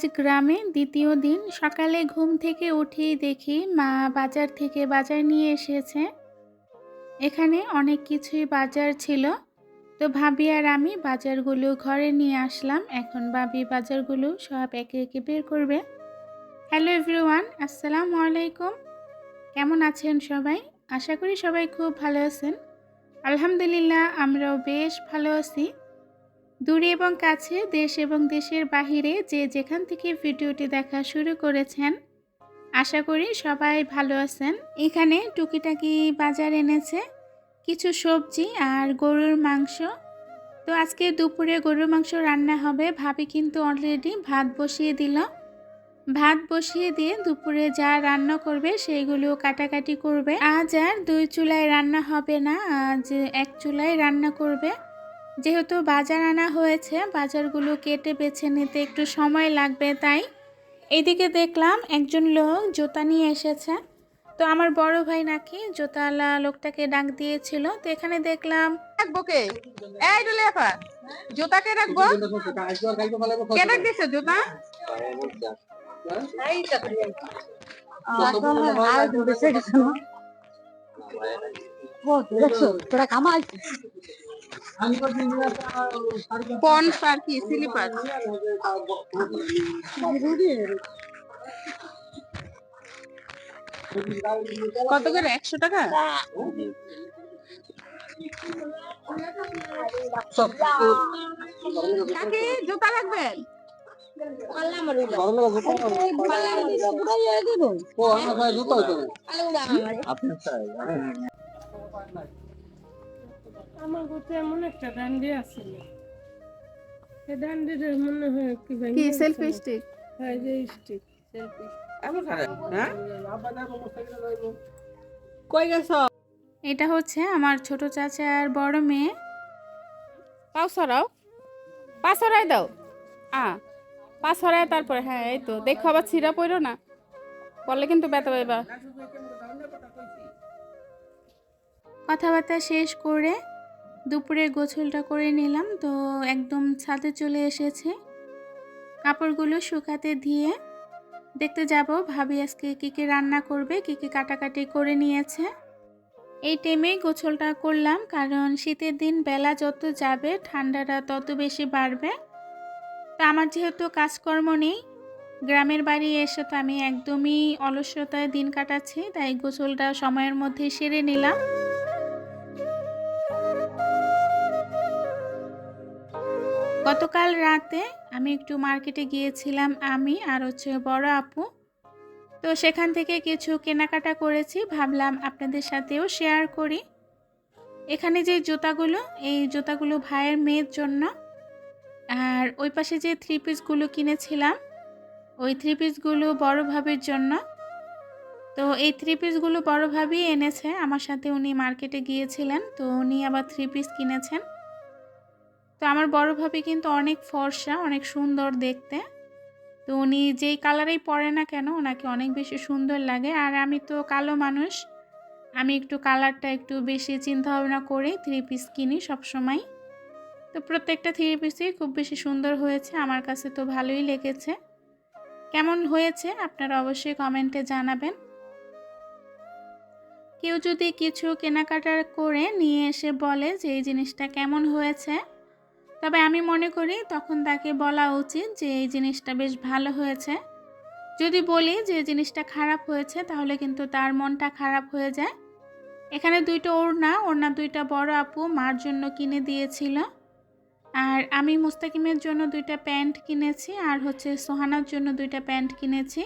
আজ গ্রামে দ্বিতীয় দিন সকালে ঘুম থেকে উঠেই দেখি মা বাজার থেকে বাজার নিয়ে এসেছে। এখানে অনেক কিছুই বাজার ছিল। তো ভাবি আর আমি বাজারগুলো ঘরে নিয়ে আসলাম। এখন ভাবি বাজারগুলো সব একে একে বের করবে। হ্যালো এভরিওয়ান আসসালামু আলাইকুম। কেমন আছেন সবাই? আশা করি সবাই খুব ভালো আছেন। আলহামদুলিল্লাহ, আমরাও বেশ ভালো আছি। দূরে এবং কাছে, দেশ এবং দেশের বাহিরে যে যেখান থেকে ভিডিওটি দেখা শুরু করেছেন, আশা করি সবাই ভালো আছেন। এখানে টুকিটাকি বাজার এনেছে, কিছু সবজি আর গরুর মাংস। তো আজকে দুপুরে গরুর মাংস রান্না হবে, ভাবি কিন্তু অলরেডি ভাত বসিয়ে দিল। ভাত বসিয়ে দিয়ে দুপুরে যা রান্না করবে সেইগুলো কাটাকাটি করবে। আজ আর দুই চুলায় রান্না হবে না, আজ এক চুলায় রান্না করবে। যেহেতু বাজার আনা হয়েছে বাজারগুলো কেটে বেছে নিতে একটু সময় লাগবে তাই? এদিকে দেখলাম একজন লোক জুতা নিয়ে এসেছে। তো আমার বড় ভাই নাকি জুতাওয়ালা লোকটাকে ডাক দিয়েছিল। তো এখানে দেখলাম রাখব কে? এই ডুলে আপা জুতা কে রাখব? কে ডাক দিছে জুতা? তোরা পন্স আর কি স্লিপার কত করে? একশো টাকা? কাকি জুতা রাখবেন আমার কাছে এমন একটা ডান্ডি ডান্ডিটা মনে হয় কি ভাই কি সেলফি স্টিক হয় যে স্টিক কই গেছ? এটা হচ্ছে আমার ছোট চাচার বড় মেয়ে। পাও সরাও। পা সরাই দাও। আ পা সরাই তারপরে হ্যাঁ এই তো। দেখো আবার ছিঁড়া পড়ো না। পড়লে কিন্তু ব্যথা পাইবা। কথাবার্তা শেষ করে দুপুরের গোছলটা করে নিলাম। তো একদম ছাদে চলে এসেছে। কাপড়গুলো শুকাতে দিয়ে দেখতে যাব ভাবি আজকে কী কী রান্না করবে, কী কী কাটাকাটি করে নিয়েছে। এই টাইমেই গোছলটা করলাম, কারণ শীতের দিন বেলা যত যাবে ঠান্ডাটা তত বেশি বাড়বে। তো আমার যেহেতু কাজকর্ম নেই, গ্রামের বাড়ি এসে তো আমি একদমই অলস্যতায় দিন কাটাচ্ছি, তাই গোসলটা সময়ের মধ্যে সেরে নিলাম। গতকাল রাতে আমি একটু মার্কেটে গিয়েছিলাম, আমি আর হচ্ছে বড় আপু। তো সেখান থেকে কিছু কেনাকাটা করেছি, ভাবলাম আপনাদের সাথেও শেয়ার করি। এখানে যে জুতাগুলো, এই জুতাগুলো ভাইয়ের মেয়ের জন্য। আর ওই পাশে যে থ্রি পিসগুলো কিনেছিলাম, ওই থ্রি পিসগুলো বড় ভাবির জন্য। তো এই থ্রি পিসগুলো বড় ভাবি এনেছে, আমার সাথে উনি মার্কেটে গিয়েছিলেন, তো উনি আবার থ্রি পিস কিনেছেন। তো আমার বড় ভাবি কিন্তু অনেক ফর্সা, অনেক সুন্দর দেখতে। তো উনি যেই কালারেই পরে না কেন, ওনাকে অনেক বেশি সুন্দর লাগে। আর আমি তো কালো মানুষ, আমি একটু কালারটা একটু বেশি চিন্তা ভাবনা করে থ্রি পিস কিনি সবসময়। তো প্রত্যেকটা থ্রি পিসই খুব বেশি সুন্দর হয়েছে, আমার কাছে তো ভালোই লেগেছে। কেমন হয়েছে আপনারা অবশ্যই কমেন্টে জানাবেন। কেউ যদি কিছু কেনাকাটা করে নিয়ে এসে বলে যে এই জিনিসটা কেমন হয়েছে তবে আমি মনে করি তখন তাকে বলা উচিত যে এই জিনিসটা বেশ ভালো হয়েছে। যদি বলি যে জিনিসটা খারাপ হয়েছে, তাহলে কিন্তু তার মনটা খারাপ হয়ে যায়। এখানে দুইটা ওড়না ওড়না দুইটা বড় আপু মার জন্য কিনে দিয়েছিল। আর আমি মুস্তাকিমের জন্য দুইটা প্যান্ট কিনেছি আর হচ্ছে সোহানার জন্য দুইটা প্যান্ট কিনেছি।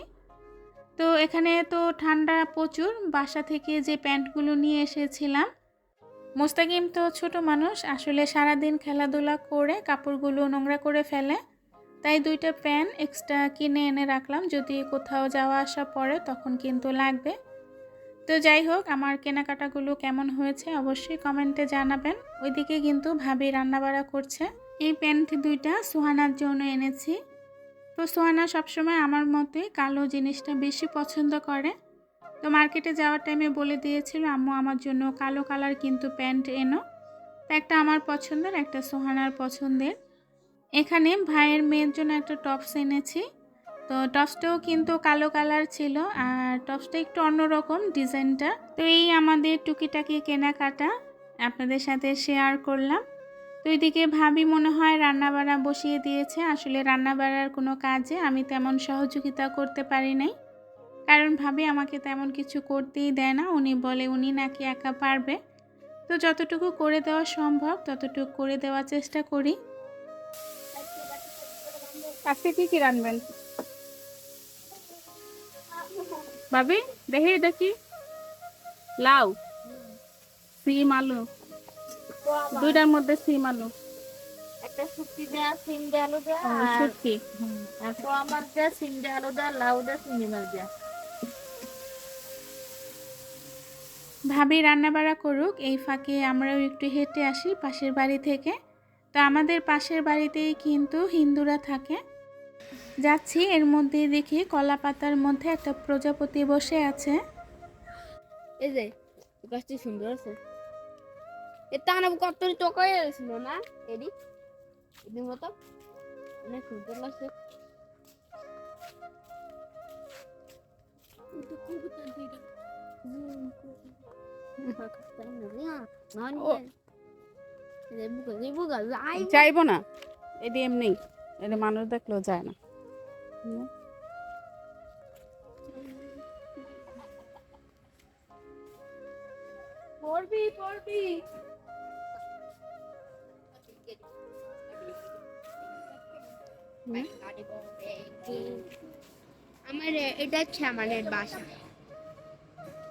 তো এখানে তো ঠান্ডা প্রচুর। বাসা থেকে যে প্যান্টগুলো নিয়ে এসেছিলাম মোস্তাকিম তো ছোট মানুষ, আসলে সারাদিন খেলাধুলা করে কাপড়গুলো নোংরা করে ফেলে। তাই দুইটা প্যান এক্সট্রা কিনে এনে রাখলাম, যদি কোথাও যাওয়া আসা পড়ে তখন কিন্তু লাগবে। তো যাই হোক, আমার কেনাকাটাগুলো কেমন হয়েছে অবশ্যই কমেন্টে জানাবেন। ওইদিকে কিন্তু ভাবি রান্নাবাড়া করছে। এই প্যান্ট দুইটা সুহানার জন্য এনেছি। তো সোহানা সবসময় আমার মতে কালো জিনিসটা বেশি পছন্দ করে। তো মার্কেটে যাওয়ার টাইমে বলে দিয়েছিল, আম্মু, আমার জন্য কালো কালার কিন্তু প্যান্ট এনো। তো একটা আমার পছন্দের, একটা সোহানার পছন্দের। এখানে ভাইয়ের মেয়ের জন্য একটা টপস এনেছি। তো টপসটাও কিন্তু কালো কালার ছিল, আর টপসটা একটু অন্যরকম ডিজাইনটা। তো এই আমাদের টুকিটাকি কেনাকাটা আপনাদের সাথে শেয়ার করলাম। তো এদিকে ভাবি মনে হয় রান্নাবাড়া বসিয়ে দিয়েছে। আসলে রান্নাবাড়ার কোনো কাজে আমি তেমন সহযোগিতা করতে পারি নাই। কারণ ভাবি আমাকে তেমন কিছু করতেই দেয় না। উনি বলে উনি নাকি একা পারবে? তো যতটুকু করে দেওয়া সম্ভব ততটুকু করে দেওয়ার চেষ্টা করি। আজকে কি কি রানবেন ভাবি দেখি দেখি। লাউ সিম আলু দুইটার মধ্যে সিম আলু। একটা শুটকি দেয়া সিম দেয়া আলু দেয়া আর শুটকি। তো আমার দেয়া সিম দেয়া আলু দেয়া লাউ দেয়া চিংড়ি মাছ দেয়া। ভাবি রান্নাবাড়া করুক এই ফাঁকে আমরাও একটু হেঁটে আসি পাশের বাড়ি থেকে। তো আমাদের পাশের বাড়িতেই কিন্তু হিন্দুরা থাকে। যাচ্ছি এর মধ্যে দেখি কলা পাতার মধ্যে একটা প্রজাপতি বসে আছে। এই যে গাছটি সুন্দর আছে। এটা না কত টোকা হয়ে না? এডি এদিন মতো। অনেক সুন্দর লাগছে। যাইব না। এটি এমনি। এটা মানুষ দেখলেও যায় না। পড়বি পড়বি। আমার এটা হচ্ছে আমাদের বাসা।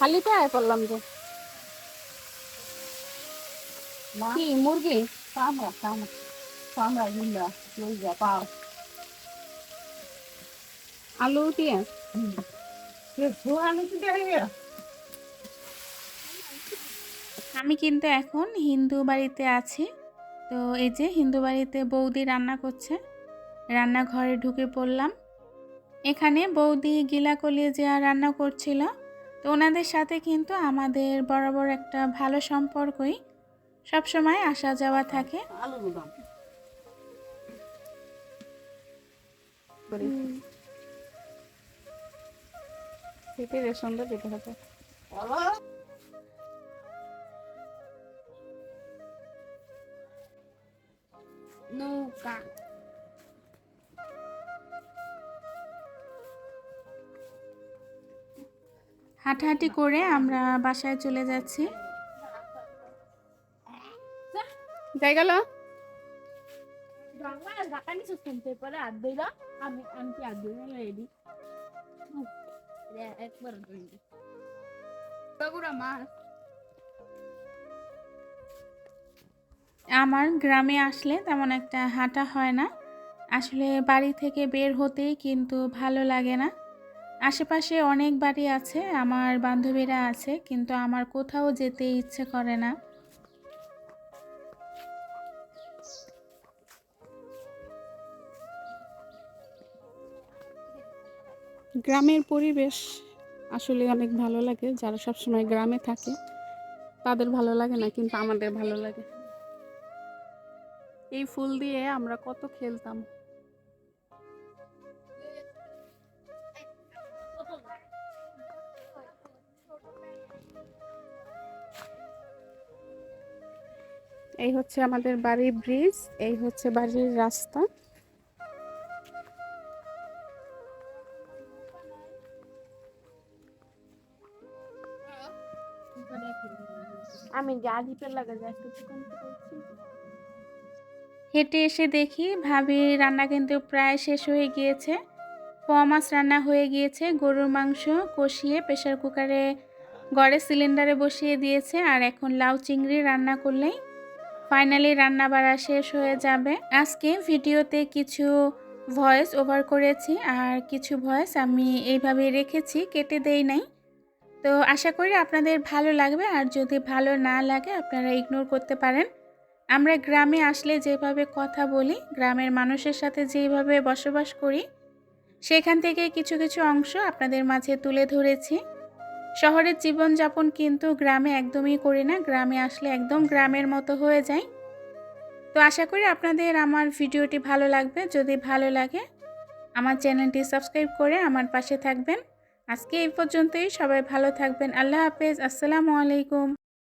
খালি পায়ে পড়লাম যে। কি মুরগি? Sama, sama. Sama Linda. Linda, pau. আলু দিয়ে? আমি কিন্তু এখন হিন্দু বাড়িতে আছি। তো এই যে হিন্দু বাড়িতে বৌদি রান্না করছে। রান্নাঘরে ঢুকে পড়লাম। এখানে বৌদি গিলা কলিজিয়া রান্না করছিল তো ওনাদের সাথে কিন্তু আমাদের বরাবর একটা ভালো সম্পর্কই সবসময় আসা যাওয়া থাকে? নৌকা হাঁটাহাঁটি করে আমরা বাসায় চলে যাচ্ছি। যাই গেল। আমার গ্রামে আসলে তেমন একটা হাঁটা হয় না। আসলে বাড়ি থেকে বের হতেই কিন্তু ভালো লাগে না। আশেপাশে অনেক বাড়ি আছে আমার বান্ধবীরা আছে কিন্তু আমার কোথাও যেতে ইচ্ছে করে না। গ্রামের পরিবেশ আসলে অনেক ভালো লাগে যারা সবসময় গ্রামে থাকে তাদের ভালো লাগে না কিন্তু আমাদের ভালো লাগে। এই ফুল দিয়ে আমরা কত খেলতাম। এই হচ্ছে আমাদের বাড়ির ব্রিজ এই হচ্ছে বাড়ির রাস্তা। আমি হেঁটে এসে দেখি ভাবি রান্না কিন্তু প্রায় শেষ হয়ে গিয়েছে। পোয়া মাছ রান্না হয়ে গিয়েছে গরুর মাংস কষিয়ে প্রেশার কুকারে গড়ে সিলিন্ডারে বসিয়ে দিয়েছে আর এখন লাউ চিংড়ি রান্না করলেই ফাইনালি রান্না বাড়া শেষ হয়ে যাবে। আজকে ভিডিওতে কিছু ভয়েস ওভার করেছি আর কিছু ভয়েস আমি এইভাবে রেখেছি, কেটে দেই নাই। তো আশা করি আপনাদের ভালো লাগবে আর যদি ভালো না লাগে আপনারা ইগনোর করতে পারেন। আমরা গ্রামে আসলে যেভাবে কথা বলি, গ্রামের মানুষের সাথে যেভাবে বসবাস করি, সেখান থেকে কিছু কিছু অংশ আপনাদের মাঝে তুলে ধরেছি। শহরের জীবনযাপন কিন্তু গ্রামে একদমই করি না, গ্রামে আসলে একদম গ্রামের মতো হয়ে যায় তো আশা করি আপনাদের আমার ভিডিওটি ভালো লাগবে, যদি ভালো লাগে আমার চ্যানেলটি সাবস্ক্রাইব করে আমার পাশে থাকবেন। আজকে এই পর্যন্তই, সবাই ভালো থাকবেন, আল্লাহ হাফেজ, আসসালামু আলাইকুম।